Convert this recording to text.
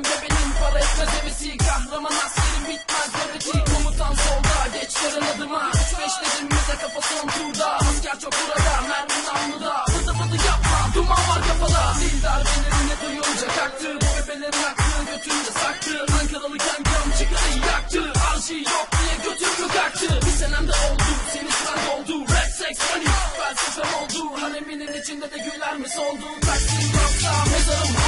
Sersem bebenin para etmez hevesi Kahraman askerin bitmez nöbeti Komutan solda geç yarın adıma. Üç beş dedim bize kafa son turda. Asker çok burada mermi namluda. Fıdı fıdı yapma duman var kafada. Dildar belerine duyunca kalktı Bu bebelerin aklı götünde saktı. Ankaralı kankam çıkarı yaktı. Arşi yok diye götümü kalktı Bir senemde oldu seni sıran doldu. Rap sex money felsefem oldu. Hareminin içinde de güler mi soldu? Taksim yoksa mezarım